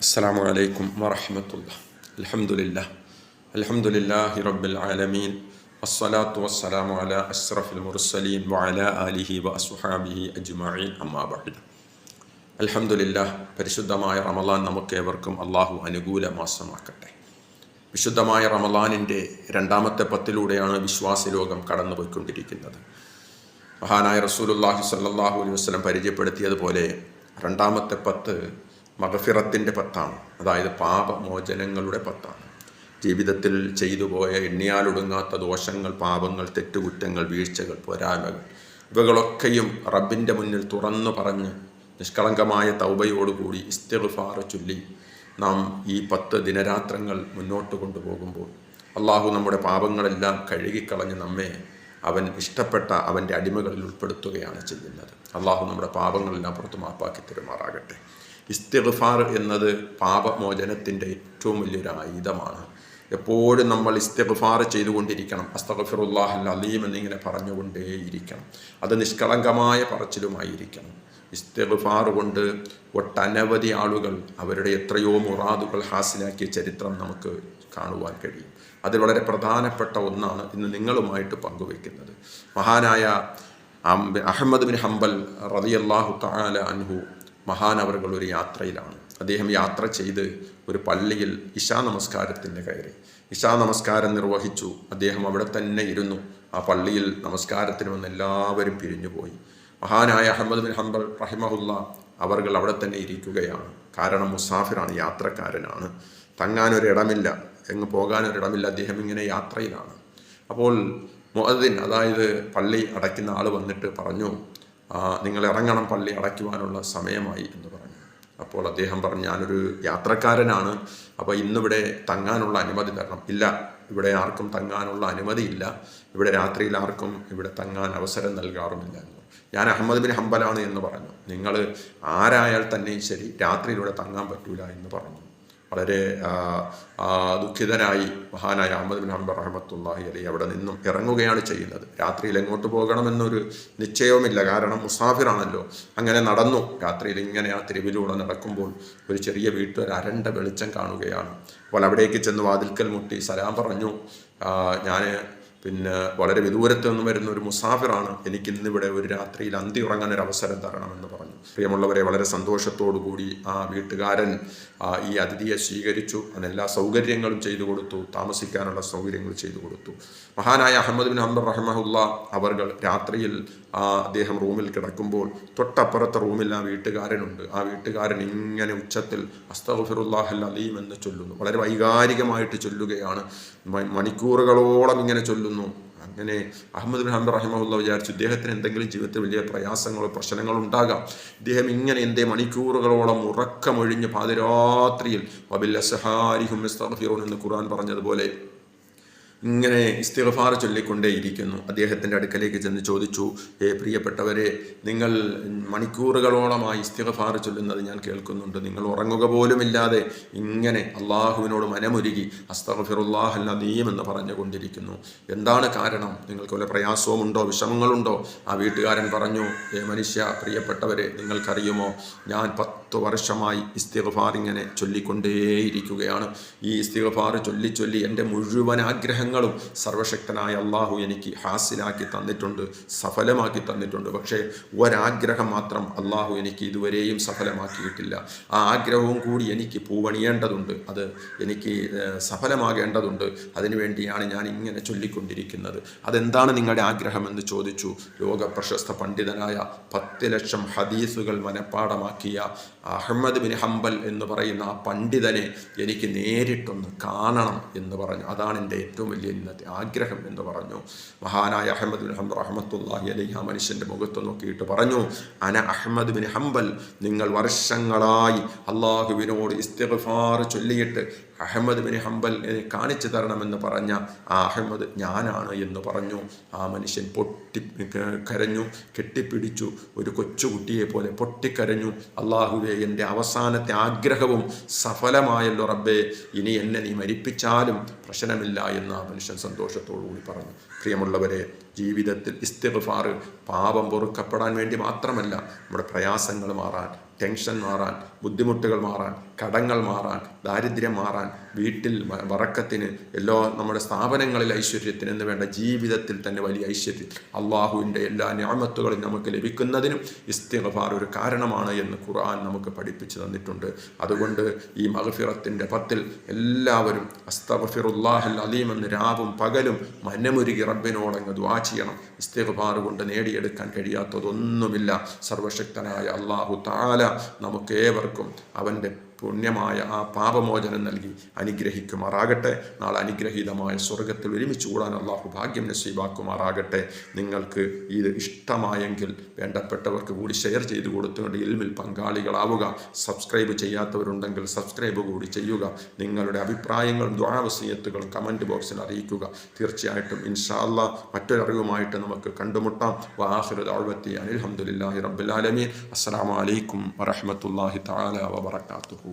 السلام عليكم ورحمة الله الحمد لله الحمد لله رب العالمين والصلاة والسلام على أشرف المرسلين وعلى آله وأصحابه أجمعين أما بعد അൽഹംദുലില്ല പരിശുദ്ധമായ റമലാൻ നമുക്കേവർക്കും അള്ളാഹു അനുകൂല മാസമാക്കട്ടെ വിശുദ്ധമായ റമലാനിൻ്റെ രണ്ടാമത്തെ പത്തിലൂടെയാണ് വിശ്വാസ ലോകം കടന്നുപോയിക്കൊണ്ടിരിക്കുന്നത് മഹാനായ റസൂലുല്ലാഹി സല്ലാഹു അലൈഹി വസ്ലം പരിചയപ്പെടുത്തിയതുപോലെ രണ്ടാമത്തെ പത്ത് മഗഫിറത്തിന്റെ പത്താണ്. അതായത് പാപമോചനങ്ങളുടെ പത്താണ്. ജീവിതത്തിൽ ചെയ്തു പോയ എണ്ണിയാലൊടുങ്ങാത്ത ദോഷങ്ങൾ പാപങ്ങൾ തെറ്റുകുറ്റങ്ങൾ വീഴ്ചകൾ പോരായ്മകൾ ഇവകളൊക്കെയും റബ്ബിന്റെ മുന്നിൽ തുറന്നു പറഞ്ഞ് നിഷ്കളങ്കമായ തൗബയോടുകൂടി ഇസ്തിഫാർ ചൊല്ലി നാം ഈ പത്ത് ദിനരാത്രങ്ങൾ മുന്നോട്ട് കൊണ്ടുപോകുമ്പോൾ അള്ളാഹു നമ്മുടെ പാപങ്ങളെല്ലാം കഴുകിക്കളഞ്ഞ് നമ്മെ അവൻ ഇഷ്ടപ്പെട്ട അവന്റെ അടിമകളിൽ ഉൾപ്പെടുത്തുകയാണ് ചെയ്യുന്നത്. അള്ളാഹു നമ്മുടെ പാപങ്ങളെല്ലാം പുറത്തു മാപ്പാക്കി തരുമാറാകട്ടെ. ഇസ്തിഗ്ഫാർ എന്നത് പാപമോചനത്തിന്റെ ഏറ്റവും വലിയൊരു ആയുധമാണ്. എപ്പോഴും നമ്മൾ ഇസ്തിഗ്ഫാർ ചെയ്തുകൊണ്ടിരിക്കണം. അസ്തഗഫിറുല്ലാഹൽ അലീം എന്നിങ്ങനെ പറഞ്ഞുകൊണ്ടേയിരിക്കണം. അത് നിഷ്കളങ്കമായ പറച്ചിലുമായിരിക്കണം. ഇസ്തിഗ്ഫാർ കൊണ്ട് ഒട്ടനവധി ആളുകൾ അവരുടെ എത്രയോ മുറാദുകൾ ഹാസിലാക്കിയ ചരിത്രം നമുക്ക് കാണുവാൻ കഴിയും. അതിൽ വളരെ പ്രധാനപ്പെട്ട ഒന്നാണ് ഇന്ന് നിങ്ങളുമായിട്ട് പങ്കുവെക്കുന്നത് മഹാനായ അഹമ്മദ് ബിൻ ഹംബൽ റതിയല്ലാഹു താല അൻഹു മഹാനവറുകൾ ഒരു യാത്രയിലാണ്. അദ്ദേഹം യാത്ര ചെയ്ത് ഒരു പള്ളിയിൽ ഇശാ നമസ്കാരത്തിന് കയറി. ഇശാ നമസ്കാരം നിർവഹിച്ചു. അദ്ദേഹം അവിടെ തന്നെ ഇരുന്നു. ആ പള്ളിയിൽ നമസ്കാരത്തിന് വന്ന് എല്ലാവരും പിരിഞ്ഞുപോയി. മഹാനായ അഹമ്മദ് ബിൻ ഹംബൽ റഹിമഹുല്ല അവർകൾ അവിടെ തന്നെ ഇരിക്കുകയാണ്. കാരണം മുസാഫിറാണ് യാത്രക്കാരനാണ്. തങ്ങാനൊരിടമില്ല. എങ്ങ് പോകാനൊരിടമില്ല. അദ്ദേഹം ഇങ്ങനെ യാത്രയിലാണ്. അപ്പോൾ മുഅദ്ദിൻ അതായത് പള്ളി അടയ്ക്കുന്ന ആൾ വന്നിട്ട് പറഞ്ഞു നിങ്ങൾ ഇറങ്ങണം പള്ളി അടയ്ക്കുവാനുള്ള സമയമായി എന്ന് പറഞ്ഞു. അപ്പോൾ അദ്ദേഹം പറഞ്ഞു ഞാനൊരു യാത്രക്കാരനാണ്. അപ്പോൾ ഇന്നിവിടെ തങ്ങാനുള്ള അനുമതി തരണം. ഇല്ല ഇവിടെ ആർക്കും തങ്ങാനുള്ള അനുമതിയില്ല ഇവിടെ രാത്രിയിൽ ആർക്കും ഇവിടെ തങ്ങാൻ അവസരം നൽകാറുമില്ല. എന്ന് ഞാൻ അഹമ്മദ് ബിൻ ഹംബലാണ് എന്ന് പറഞ്ഞു. നിങ്ങൾ ആരായാൽ തന്നെയും ശരി രാത്രിയിലൂടെ തങ്ങാൻ പറ്റൂല എന്ന് പറഞ്ഞു. വളരെ ദുഃഖിതനായി മഹാനായ അഹമ്മദ് ബിൻ ഹംബർ റഹമത്തുല്ലാഹി അലി അവിടെ നിന്നും ഇറങ്ങുകയാണ് ചെയ്യുന്നത്. രാത്രിയിൽ എങ്ങോട്ട് പോകണമെന്നൊരു നിശ്ചയവുമില്ല. കാരണം മുസാഫിറാണല്ലോ. അങ്ങനെ നടന്നു. രാത്രിയിൽ ഇങ്ങനെ ആ തെരുവിലൂടെ നടക്കുമ്പോൾ ഒരു ചെറിയ വീട്ടിൽ ഒരു അരണ്ട വെളിച്ചം കാണുകയാണ്. അപ്പോൾ അവിടേക്ക് ചെന്ന് വാതിൽക്കൽ മുട്ടി സലാം പറഞ്ഞു ഞാൻ പിന്നെ വളരെ വിദൂരത്തു നിന്ന് വരുന്ന ഒരു മുസാഫിറാണ് എനിക്ക് ഇന്നിവിടെ ഒരു രാത്രിയിൽ അന്തി ഉറങ്ങാൻ ഒരു അവസരം തരണമെന്ന് പറഞ്ഞു. പ്രിയമുള്ളവരെ വളരെ കൂടി ആ വീട്ടുകാരൻ ഈ അതിഥിയെ സ്വീകരിച്ചു. അതിനെല്ലാ സൗകര്യങ്ങളും ചെയ്തു കൊടുത്തു. താമസിക്കാനുള്ള സൗകര്യങ്ങൾ ചെയ്തു കൊടുത്തു. മഹാനായ അഹമ്മദ് ബിൻ അഹമ്മദ് റഹ്മഹുല്ല അവർ രാത്രിയിൽ ആ അദ്ദേഹം റൂമിൽ കിടക്കുമ്പോൾ തൊട്ടപ്പുറത്തെ റൂമിൽ ആ വീട്ടുകാരനുണ്ട്. ആ വീട്ടുകാരൻ ഇങ്ങനെ ഉച്ചത്തിൽ അസ്തഫിറുല്ലാഹൽ അലീം എന്ന് ചൊല്ലുന്നു. വളരെ വൈകാരികമായിട്ട് ചൊല്ലുകയാണ്. മണിക്കൂറുകളോളം ഇങ്ങനെ ചൊല്ലുന്നു. അങ്ങനെ അഹമ്മദ് ബിൻ ഹംബർ വിചാരിച്ചു ഇദ്ദേഹത്തിന് എന്തെങ്കിലും ജീവിതത്തിൽ വലിയ പ്രയാസങ്ങളോ പ്രശ്നങ്ങളോ ഉണ്ടാകാം. ഇദ്ദേഹം ഇങ്ങനെ എന്റെ മണിക്കൂറുകളോളം ഉറക്കമൊഴിഞ്ഞ് പാതിരാത്രിയിൽ വബില്ലസഹാരിഹും എന്ന് ഖുർആൻ പറഞ്ഞതുപോലെ ഇങ്ങനെ ഇസ്തിഗ്ഫാർ ചൊല്ലിക്കൊണ്ടേയിരിക്കുന്നു. അദ്ദേഹത്തിന്റെ അടുക്കലേക്ക് ചെന്ന് ചോദിച്ചു ഏ പ്രിയപ്പെട്ടവരെ നിങ്ങൾ മണിക്കൂറുകളോളമായി ഇസ്തിഗ്ഫാർ ചൊല്ലുന്നത് ഞാൻ കേൾക്കുന്നുണ്ട്. നിങ്ങൾ ഉറങ്ങുക പോലുമില്ലാതെ ഇങ്ങനെ അള്ളാഹുവിനോട് മനമുരുകി അസ്തഫിറുല്ലാഹ് നദീം എന്ന് പറഞ്ഞുകൊണ്ടിരിക്കുന്നു. എന്താണ് കാരണം? നിങ്ങൾക്ക് വല്ല പ്രയാസവുമുണ്ടോ? വിഷമങ്ങളുണ്ടോ? ആ വീട്ടുകാരൻ പറഞ്ഞു ഏ മനുഷ്യ പ്രിയപ്പെട്ടവരെ നിങ്ങൾക്കറിയുമോ? ഞാൻ പത്ത് വർഷമായി ഇസ്തിഗ്ഫാർ ഇങ്ങനെ ചൊല്ലിക്കൊണ്ടേയിരിക്കുകയാണ്. ഈ ഇസ്തിഗ്ഫാർ ചൊല്ലി ചൊല്ലി എന്റെ മുഴുവൻ ആഗ്രഹങ്ങളും സർവശക്തനായ അള്ളാഹു എനിക്ക് ഹാസിലാക്കി തന്നിട്ടുണ്ട് സഫലമാക്കി തന്നിട്ടുണ്ട്. പക്ഷേ ഒരാഗ്രഹം മാത്രം അള്ളാഹു എനിക്ക് ഇതുവരെയും സഫലമാക്കിയിട്ടില്ല. ആ ആഗ്രഹവും കൂടി എനിക്ക് പൂവണിയേണ്ടതുണ്ട്. അത് എനിക്ക് സഫലമാകേണ്ടതുണ്ട്. അതിനുവേണ്ടിയാണ് ഞാൻ ഇങ്ങനെ ചൊല്ലിക്കൊണ്ടിരിക്കുന്നത്. അതെന്താണ് നിങ്ങളുടെ ആഗ്രഹമെന്ന് ചോദിച്ചു. ലോക പ്രശസ്ത പണ്ഡിതനായ പത്ത് ലക്ഷം ഹദീസുകൾ മനഃപ്പാടമാക്കിയ അഹമ്മദ് ബിൻ ഹംബൽ എന്ന് പറയുന്ന ആ പണ്ഡിതനെ എനിക്ക് നേരിട്ടൊന്ന് കാണണം എന്ന് പറഞ്ഞു. അതാണ് എന്റെ ഏറ്റവും വലിയ ഇന്നത്തെ ആഗ്രഹം എന്ന് പറഞ്ഞു. മഹാനായ അഹമ്മദ് ബിൻ ഹംബർ അഹമ്മത്തുല്ലാഹി അലൈഹി ആ മനുഷ്യന്റെ മുഖത്ത് നോക്കിയിട്ട് പറഞ്ഞു അന അഹമ്മദ് ബിൻ ഹംബൽ നിങ്ങൾ വർഷങ്ങളായി അള്ളാഹുവിനോട് ഇസ്തിഗ്ഫാർ ചൊല്ലിയിട്ട് അഹമ്മദ് ബിൻ ഹംബൽ കാണിച്ചു തരണമെന്ന് പറഞ്ഞ ആ അഹമ്മദ് ഞാനാണ് എന്ന് പറഞ്ഞു. ആ മനുഷ്യൻ പൊട്ടി കരഞ്ഞു കെട്ടിപ്പിടിച്ചു. ഒരു കൊച്ചുകുട്ടിയെ പോലെ പൊട്ടിക്കരഞ്ഞു. അള്ളാഹുവെ എന്റെ അവസാനത്തെ ആഗ്രഹവും സഫലമായല്ലോ റബ്ബേ. ഇനി എന്നെ നീ മരിപ്പിച്ചാലും പ്രശ്നമില്ല എന്ന് ആ മനുഷ്യൻ സന്തോഷത്തോടുകൂടി പറഞ്ഞു. പ്രിയമുള്ളവരെ ജീവിതത്തിൽ ഇസ്തിഗ്ഫാർ പാപം പൊറുക്കപ്പെടാൻ വേണ്ടി മാത്രമല്ല നമ്മുടെ പ്രയാസങ്ങൾ മാറാൻ ടെൻഷൻ മാറാൻ ബുദ്ധിമുട്ടുകൾ മാറാൻ കടങ്ങൾ മാറാൻ ദാരിദ്ര്യം മാറാൻ വീട്ടിൽ വറക്കത്തിന് എല്ലാ നമ്മുടെ സ്ഥാപനങ്ങളിൽ ഐശ്വര്യത്തിന് എന്ന് വേണ്ട ജീവിതത്തിൽ തന്നെ വലിയ ഐശ്വര്യം അള്ളാഹുവിന്റെ എല്ലാ ഞാമത്തുകളും നമുക്ക് ലഭിക്കുന്നതിനും ഇസ്തിഫാർ ഒരു കാരണമാണ് എന്ന് ഖുർആൻ നമുക്ക് പഠിപ്പിച്ചു തന്നിട്ടുണ്ട്. അതുകൊണ്ട് ഈ മഹഫിറത്തിന്റെ പത്തിൽ എല്ലാവരും അസ്തഫിറുല്ലാഹൽ അലീം എന്ന് രാവും പകലും മന്നമുരുകി റബ്ബിനോടങ്ങ് ദ്വാ ചെയ്യണം. ഇസ്തിഗ്ഫാർ കൊണ്ട് നേടിയെടുക്കാൻ കഴിയാത്തതൊന്നുമില്ല. സർവശക്തനായ അള്ളാഹു താല നമുക്കേവർക്കും അവന്റെ പുണ്യമായ ആ പാപമോചനം നൽകി അനുഗ്രഹിക്കുമാറാകട്ടെ. നാളെ അനുഗ്രഹീതമായ സ്വർഗത്തിൽ ഒരുമിച്ച് കൂടാൻ അള്ളാഹു ഭാഗ്യം നസീബാക്കുമാറാകട്ടെ. നിങ്ങൾക്ക് ഇത് ഇഷ്ടമായെങ്കിൽ വേണ്ടപ്പെട്ടവർക്ക് കൂടി ഷെയർ ചെയ്തു കൊടുത്തുകൊണ്ട് ഇൽമിൽ പങ്കാളികളാവുക. സബ്സ്ക്രൈബ് ചെയ്യാത്തവരുണ്ടെങ്കിൽ സബ്സ്ക്രൈബ് കൂടി ചെയ്യുക. നിങ്ങളുടെ അഭിപ്രായങ്ങളും ദ്വാവസീയത്തുകളും കമന്റ് ബോക്സിൽ അറിയിക്കുക. തീർച്ചയായിട്ടും ഇൻഷാല്ല മറ്റൊരറിവുമായിട്ട് നമുക്ക് കണ്ടുമുട്ടാം. വാഹിർ ദൗവത്തി അനിൽഹമുല്ലാഹി റബ്ബുലാലമീൻ അസ്സാം വലൈക്കും വറഹമത്തല്ലാഹി താല വബർക്കാത്തുഹു